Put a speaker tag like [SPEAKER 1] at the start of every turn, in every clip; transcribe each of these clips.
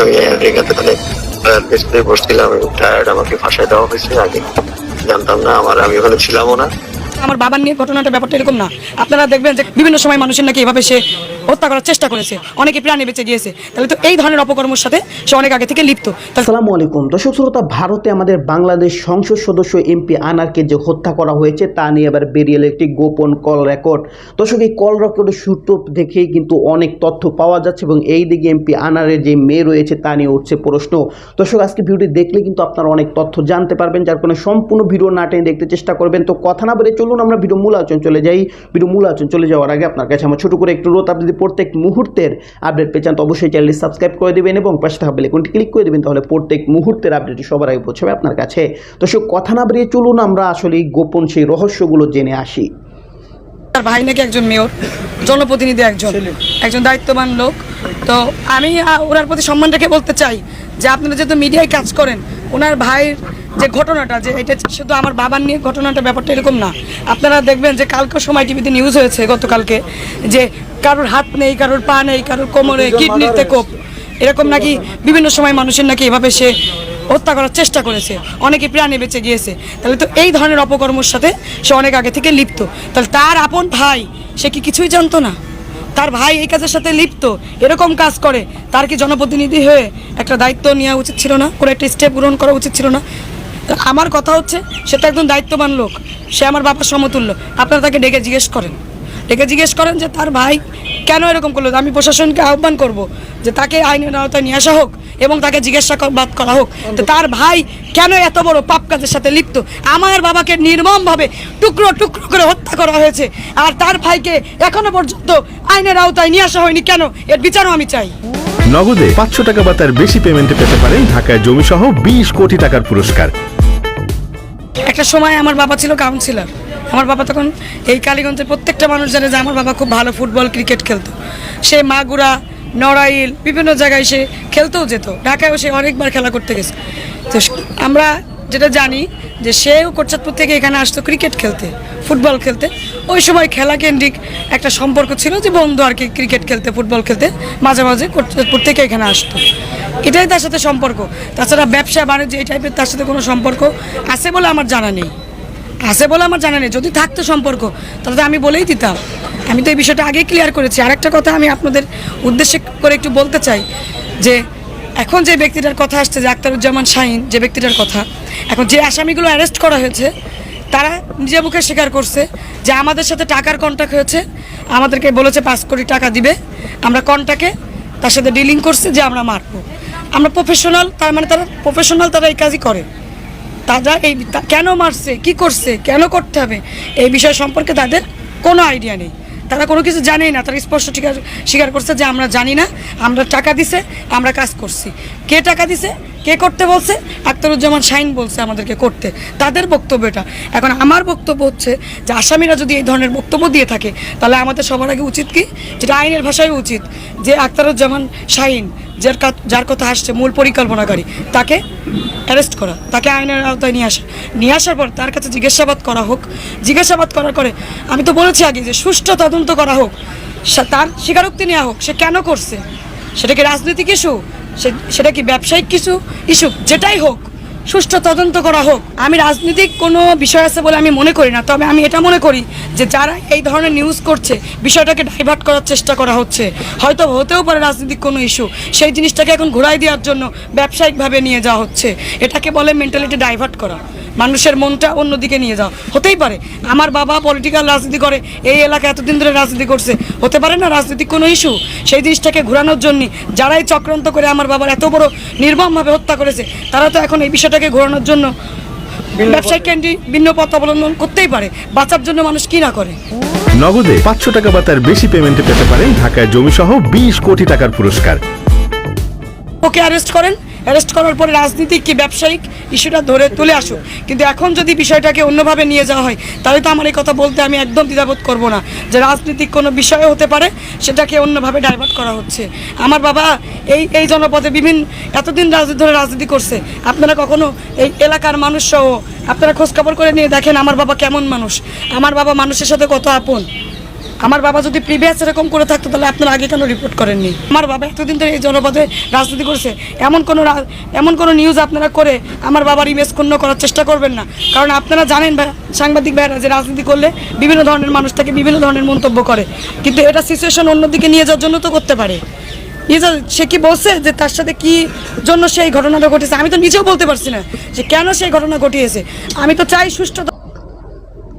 [SPEAKER 1] আমি আমেরিকাতে মানে পেছনে বসছিলাম এবং টায়ার্ড আমাকে ফাঁসায় দেওয়া হয়েছে, আগে জানতাম না, আমার, আমি ওখানে ছিলামও না।
[SPEAKER 2] আমার বাবার নিয়ে ঘটনাটা, ব্যাপারটা এরকম না। আপনারা দেখবেন যে বিভিন্ন সময় মানুষের নাকি এভাবে সে হত্যা করার চেষ্টা করেছে। অনেকে প্রাণে বেঁচে গিয়েছে। তাহলে তো এই ধরনের অপকর্মের সাথে সে অনেক আগে থেকে লিপ্ত।
[SPEAKER 3] আসসালামু আলাইকুম। দর্শক শ্রোতা, ভারতে আমাদের বাংলাদেশ সংসদ সদস্য এমপি আনারকে যে হত্যা করা হয়েছে, তা নিয়ে এবার বেরিয়ে এলো একটি গোপন কল রেকর্ড। দর্শক, এই কল রেকর্ডের সূত্র দেখেই কিন্তু অনেক তথ্য পাওয়া যাচ্ছে এবং এই দিকে এমপি আনারের যে মেয়ে রয়েছে, তা নিয়ে উঠছে প্রশ্ন। দর্শক, আজকে ভিডিওটি দেখলে কিন্তু আপনারা অনেক তথ্য জানতে পারবেন, যার কারণে সম্পূর্ণ ভিডিও না টেনে দেখতে চেষ্টা করবেন। তো কথা না বলে চলুন আমরা ভিডিও মূল আলোচনা চলে যাই। ভিডিও মূল আলোচনা চলে যাওয়ার আগে আপনার কাছে আমার ছোট করে একটু রোত আপনি যদি প্রত্যেক মুহূর্তের আপডেট পেয়ে চান তো অবশ্যই চ্যানেলটি সাবস্ক্রাইব করে দেবেন এবং পাশে থাকা বেলেকনটি ক্লিক করে দেবেন তাহলে প্রত্যেক মুহূর্তের আপডেটটি সবার আগে পৌঁছাবে আপনার কাছে। তো সে কথা না বেরিয়ে চলুন আমরা আসলে এই গোপন সেই রহস্যগুলো জেনে আসি।
[SPEAKER 2] তার ভাই নাকি একজন মেয়র জনপ্রতিনিধি একজন একজন দায়িত্ববান লোক। তো আমি ওনার প্রতি সম্মান রেখে বলতে চাই যে আপনারা যেহেতু মিডিয়ায় কাজ করেন ওনার ভাইয়ের যে ঘটনাটা যে এটা শুধু আমার বাবার নিয়ে ঘটনাটা ব্যাপারটা এরকম না। আপনারা দেখবেন যে কালকে সময় টিভিতে নিউজ হয়েছে গতকালকে যে কারোর হাত নেই কারোর পা নেই কারোর কোমরে কিডনিতে কোপ। এরকম নাকি বিভিন্ন সময় মানুষের নাকি এভাবে সে হত্যা করার চেষ্টা করেছে। অনেকে প্রাণে বেঁচে গিয়েছে। তাহলে তো এই ধরনের অপকর্মর সাথে সে অনেক আগে থেকে লিপ্ত। তাহলে তার আপন ভাই সে কি কিছুই জানতো না? তার ভাই এই কাজের সাথে লিপ্ত এরকম কাজ করে তার কি জনপ্রতিনিধি হয়ে একটা দায়িত্ব নেওয়া উচিত ছিল না? কোনো একটা স্টেপ গ্রহণ করা উচিত ছিল না? আমার কথা হচ্ছে সে তো একজন দায়িত্ববান লোক সে আমার বাবার সমতুল্য। আপনারা তাকে ডেকে জিজ্ঞেস করেন। ডেকে জিজ্ঞেস করেন যে তার ভাই কেন এরকম করল? আমি প্রশাসনকে আহ্বান করব যে তাকে আইনের আওতায় নিয়ে আসা হোক এবং তাকে জিজ্ঞাসাবাদ করা হোক তো তার ভাই কেন এত বড় পাপ কাজের সাথে লিপ্ত? আমার বাবাকে নির্মমভাবে টুকরো টুকরো করে হত্যা করা হয়েছে। আর তার ভাইকে এখনও পর্যন্ত আইনের আওতায় নিয়ে আসা হয়নি কেন? এর বিচারও আমি চাই।
[SPEAKER 4] নগদে পাঁচশো টাকা বা তার বেশি পেমেন্টে পেতে পারেন ঢাকায় জমি সহ বিশ কোটি টাকার পুরস্কার।
[SPEAKER 2] একটা সময় আমার বাবা ছিল কাউন্সিলর আমার বাবা তখন এই কালীগঞ্জের প্রত্যেকটা মানুষ জানে যে আমার বাবা খুব ভালো ফুটবল ক্রিকেট খেলতো। সে মাগুরা, নড়াইল, বিভিন্ন জায়গায় সে খেলতেও যেত। ঢাকায়ও সে অনেকবার খেলা করতে গেছে। তো আমরা যেটা জানি যে সেও কোটচাঁদপুর থেকে এখানে আসতো ক্রিকেট খেলতে, ফুটবল খেলতে। ওই সময় খেলা কেন্দ্রিক একটা সম্পর্ক ছিল যে বন্ধু আর কি ক্রিকেট খেলতে ফুটবল খেলতে মাঝে মাঝে প্রত্যেকে এখানে আসতো। এটাই তার সাথে সম্পর্ক। তাছাড়া ব্যবসা, বাণিজ্য, এই টাইপের তার সাথে কোনো সম্পর্ক আছে বলে আমার জানা নেই। আছে বলে আমার জানা নেই। যদি থাকতো সম্পর্ক, তাহলে আমি বলেই দিতাম। আমি তো এই বিষয়টা আগেই ক্লিয়ার করেছি। আরেকটা কথা আমি আপনাদের উদ্দেশ্যে করে একটু বলতে চাই যে, এখন যে ব্যক্তিটার কথা আসছে, যে আক্তারুজ্জামান শাহিন, যে ব্যক্তিটার কথা, এখন যে আসামিগুলো অ্যারেস্ট করা হয়েছে তারা নিজে মুখে স্বীকার করছে যে আমাদের সাথে টাকার কন্ট্যাক্ট হয়েছে, আমাদেরকে বলেছে পাঁচ কোটি টাকা দিবে। আমরা কন্ট্যাক্টে তার সাথে ডিলিং করছে যে আমরা মারবো। আমরা প্রফেশনাল তার মানে তারা প্রফেশনাল তারা এই কাজই করে। তারা এই কেন মারছে, কি করছে, কেন করতে হবে, এই বিষয় সম্পর্কে তাদের কোনো আইডিয়া নেই। তারা কোনো কিছু জানেই না, তারা স্পষ্ট স্বীকার স্বীকার করছে যে আমরা জানি না, আমরা টাকা দিছে, আমরা কাজ করছি। কে টাকা দিছে? কে করতে বলছে? আক্তারুজ্জামান শাইন বলছে আমাদেরকে করতে। তাদের বক্তব্য এটা। এখন আমার বক্তব্য হচ্ছে যে আসামিরা যদি এই ধরনের বক্তব্য দিয়ে থাকে, তাহলে আমাদের সবার আগে উচিত কি? যেটা আইনের ভাষায় উচিত, যে আক্তারুজ্জামান শাহিন যার যার কথা আসছে মূল পরিকল্পনাকারী, তাকে অ্যারেস্ট করা, তাকে আইনের আওতায় নিয়ে আসা। নিয়ে আসার পর তার কাছে জিজ্ঞাসাবাদ করা হোক। জিজ্ঞাসাবাদ করার পরে আমি তো বলেছি আগে যে সুষ্ঠু তদন্ত করা হোক তার স্বীকারোক্তি নেওয়া হোক, সে কেন করছে? সেটা কি রাজনৈতিক ইস্যু সেটা কি ব্যবসায়িক কিছু? ইস্যু, যেটাই হোক, সুষ্ঠু তদন্ত করা হোক। আমি রাজনৈতিক কোনো বিষয় আছে বলে আমি মনে করি না, তবে আমি এটা মনে করি যে যারা এই ধরনের নিউজ করছে, বিষয়টাকে ডাইভার্ট করার চেষ্টা করা হচ্ছে। হয়তো হতেও পারে রাজনৈতিক কোনো ইস্যু সেই জিনিসটাকে এখন ঘোরাই দেওয়ার জন্য ব্যবসায়িকভাবে নিয়ে যাওয়া হচ্ছে। এটাকে বলে মেন্টালিটি ডাইভার্ট করা। মানুষের মনটা অন্যদিকে নিয়ে যাওয়া হতেই পারে আমার বাবা পলিটিক্যাল রাজনীতি করে এই এলাকা এতদিন ধরে রাজনীতি করছে। হতে পারে না রাজনৈতিক কোনো ইস্যু সেই জিনিসটাকে ঘোরানোর জন্য যারাই চক্রান্ত করে আমার বাবার এত বড় নির্মমভাবে হত্যা করেছে তারা তো এখন এই বিষয়টাকে ঘোরানোর জন্য ব্যবসায়িক ক্যান্ডি ভিন্ন পথ অবলম্বন করতেই পারে বাঁচার জন্য মানুষ কি না করে?
[SPEAKER 4] নগদে পাঁচশো টাকা বা তার বেশি পেমেন্টে পেতে পারেন ঢাকায় জমি সহ বিশ কোটি টাকার পুরস্কার।
[SPEAKER 2] ওকে অ্যারেস্ট করেন অ্যারেস্ট করার পরে রাজনীতিক কি ব্যবসায়িক? ইস্যুটা ধরে তুলে আসুক। কিন্তু এখন যদি বিষয়টাকে অন্যভাবে নিয়ে যাওয়া হয়, তাহলে তো আমার এই কথা বলতে আমি একদম দ্বিধাবোধ করব না। যে রাজনীতিক কোনো বিষয় হতে পারে, সেটাকে অন্যভাবে ডাইভার্ট করা হচ্ছে। আমার বাবা এই এই জনপদে বিভিন্ন, এতদিন রাজনীতি ধরে রাজনীতি করছে। আপনারা কখনো এই এলাকার মানুষ সহ আপনারা খোঁজখবর করে নিয়ে দেখেন আমার বাবা কেমন মানুষ। আমার বাবা মানুষের সাথে কত আপন। আমার বাবা যদি প্রিভিয়াস এরকম করে থাকতো, তাহলে আপনারা আগে কেন রিপোর্ট করেননি? আমার বাবা এতদিন ধরে এই জনপদে রাজনীতি করছে। এমন কোনো এমন কোনো নিউজ আপনারা করে আমার বাবার ইমেজ ক্ষুণ্ণ করার চেষ্টা করবেন না। কারণ আপনারা জানেন সাংবাদিক ভাইরা যে রাজনীতি করলে বিভিন্ন ধরনের মানুষ তাকে বিভিন্ন ধরনের মন্তব্য করে। কিন্তু এটা সিচুয়েশন অন্যদিকে নিয়ে যাওয়ার জন্য তো করতে পারে। সে কি বলছে যে তার সাথে কি জন্য সেই ঘটনাটা ঘটেছে? আমি তো নিজেও বলতে পারছি না যে কেন সেই ঘটনা ঘটিয়েছে। আমি তো চাই সুষ্ঠু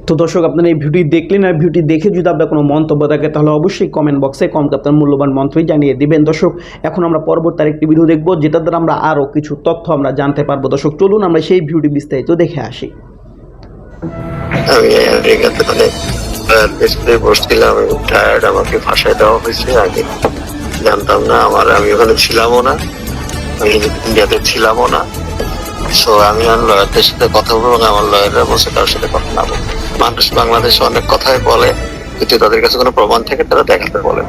[SPEAKER 3] তো দর্শক, আপনারা এই ভিডিও দেখলেন আর ভিডিও দেখে যদি আপনার কোনো মন্তব্য থাকে, তাহলে অবশ্যই কমেন্ট বক্সে কমকে আপনার মূল্যবান মন্ত্রই জানিয়ে দিবেন। দর্শক, এখন আমরা পরবর্তী আরেকটি ভিডিও দেখব যেটা দ্বারা আমরা আরও কিছু তথ্য আমরা জানতে পারব। দর্শক, চলুন আমরা সেই ভিডিও বিস্তারিত দেখে আসি।
[SPEAKER 1] আমি আমেরিকাতে আগে জানতাম না আমার, আমি ওখানে ছিলামও না, আমি ইন্ডিয়াতে ছিলামও না। সো আমি আমার লয়ারদের সাথে কথা বলব আমার লয়াররা বলছে তার সাথে কথা না বলব। মানুষ বাংলাদেশে অনেক কথাই বলে কিন্তু তাদের কাছে কোনো প্রমাণ থেকে তারা দেখাতে বলে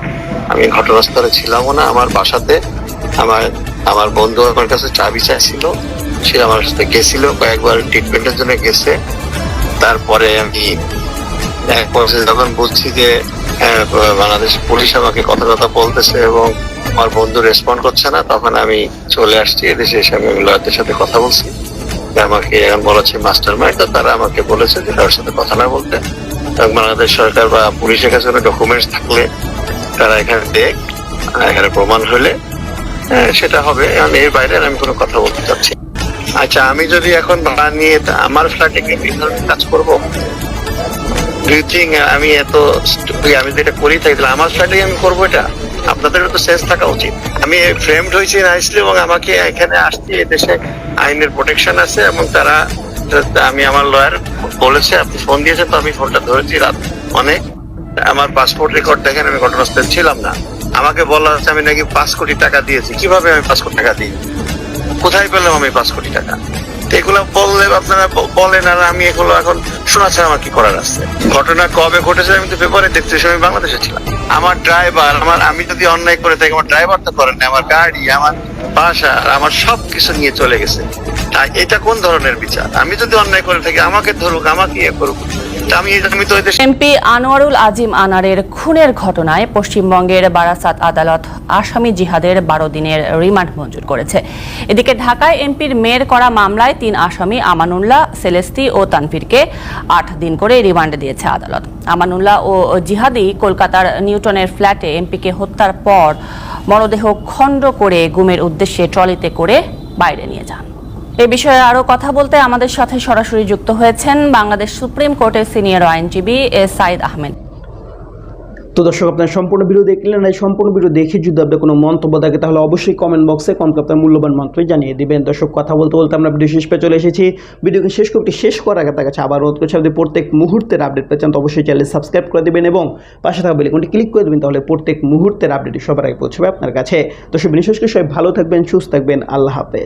[SPEAKER 1] আমি ঘটনাস্থলে ছিলামও না আমার বাসাতে আমার আমার বন্ধু আমার কাছে চাবি চাইছিল সে আমার সাথে গেছিল কয়েকবার ট্রিটমেন্টের জন্য গেছে তারপরে আমি এক পর্যায়ে যখন বুঝছি যে আহ, বাংলাদেশ পুলিশ আমাকে কথা কথা বলতেছে এবং আমার বন্ধু রেসপন্ড করছে না তখন আমি চলে আসছি এদেশে এসে আমি লয়ারদের সাথে কথা বলছি। আমাকে এখন বলেছে মাস্টার মাইন্ড তারা আমাকে বলেছে যে তার সাথে কথা না বলতে। বাংলাদেশ সরকার বা পুলিশের কাছে কোনো ডকুমেন্টস থাকলে তারা এখানে দেখ এখানে প্রমাণ হলে আহ, সেটা হবে। এখন এর বাইরে আমি কোনো কথা বলতে চাচ্ছি আচ্ছা আমি যদি এখন ভাড়া নিয়ে আমার ফ্ল্যাটে কি কাজ করব? আমি এত আমি যেটা করি তাহলে আমার ফ্ল্যাটে আমি করব এটা? আপনাদের তো সেন্স থাকা উচিত। আমি ফ্রেমড হয়েছি নাইসলি এবং আমাকে এখানে আসছি এদেশে আইনের প্রোটেকশন আছে এবং তারা, আমি আমার লয়ার বলেছে, আপনি ফোন দিয়েছেন, তো আমি ফোনটা ধরেছি রাত অনেক। আমার পাসপোর্ট রেকর্ড দেখেন, আমি ঘটনাস্থলে ছিলাম না। আমাকে বলা হচ্ছে আমি নাকি পাঁচ কোটি টাকা দিয়েছি। কীভাবে আমি পাঁচ কোটি টাকা দিই? কোথায় পেলাম আমি পাঁচ কোটি টাকা? এগুলো বললে আপনারা বলেন আর আমি এগুলো এখন শোনা আমার কি করার আছে? ঘটনা কবে ঘটেছে আমি তো পেপারে দেখতে আমি বাংলাদেশে ছিলাম। আমার ড্রাইভার আমার আমি যদি অন্যায় করে থাকি, আমার ড্রাইভার তো করেন আমার গাড়ি, আমার বাসা আমার সব কিছু নিয়ে চলে গেছে। তাই এটা কোন ধরনের বিচার? আমি যদি অন্যায় করে থাকি, আমাকে ধরুক, আমাকে ইয়ে করুক।
[SPEAKER 5] এমপি আনোয়ারুল আজিম আনারের খুনের ঘটনায় পশ্চিমবঙ্গের বারাসাত আদালত আসামি জিহাদের বারো দিনের রিমান্ড মঞ্জুর করেছে। এদিকে ঢাকায় এমপির মেয়ের করা মামলায় তিন আসামি আমানুল্লাহ, সেলেস্তি ও তানভীরকে আট দিন করে রিমান্ড দিয়েছে আদালত। আমানুল্লাহ ও জিহাদি কলকাতার নিউটনের ফ্ল্যাটে এমপিকে হত্যার পর মরদেহ খণ্ড করে গুমের উদ্দেশ্যে ট্রলিতে করে বাইরে নিয়ে যান। এ বিষয়ে আরও কথা বলতে আমাদের সাথে সরাসরি যুক্ত হয়েছেন বাংলাদেশ সুপ্রিম কোর্টের সিনিয়র আইনজীবী এ সাইদ আহমেদ।
[SPEAKER 3] তো দর্শক, আপনার সম্পূর্ণ ভিডিও দেখলেন এই সম্পূর্ণ ভিডিও দেখে যদি আপনার কোনো মন্তব্য থাকে, তাহলে অবশ্যই কমেন্ট বক্সে কমকে আপনার মূল্যবান মন্ত্রই জানিয়ে দিবেন। দর্শক, কথা বলতে বলতে আমরা ভিডিও শেষ পেয়ে চলে এসেছি। ভিডিওকে শেষ করতে শেষ করার আগে তার কাছে আবার অনুরোধ করছি, আপনি প্রত্যেক মুহূর্তের আপডেট পেয়েছেন তো অবশ্যই চ্যানেল সাবস্ক্রাইব করে দেবেন এবং পাশে থাকা বেলিকনটি ক্লিক করে দেবেন, তাহলে প্রত্যেক মুহূর্তের আপডেট সবার আগে পৌঁছবে আপনার কাছে। দর্শক বিশেষ করে সবাই ভালো থাকবেন, সুস্থ থাকবেন, আল্লাহ হাফেজ।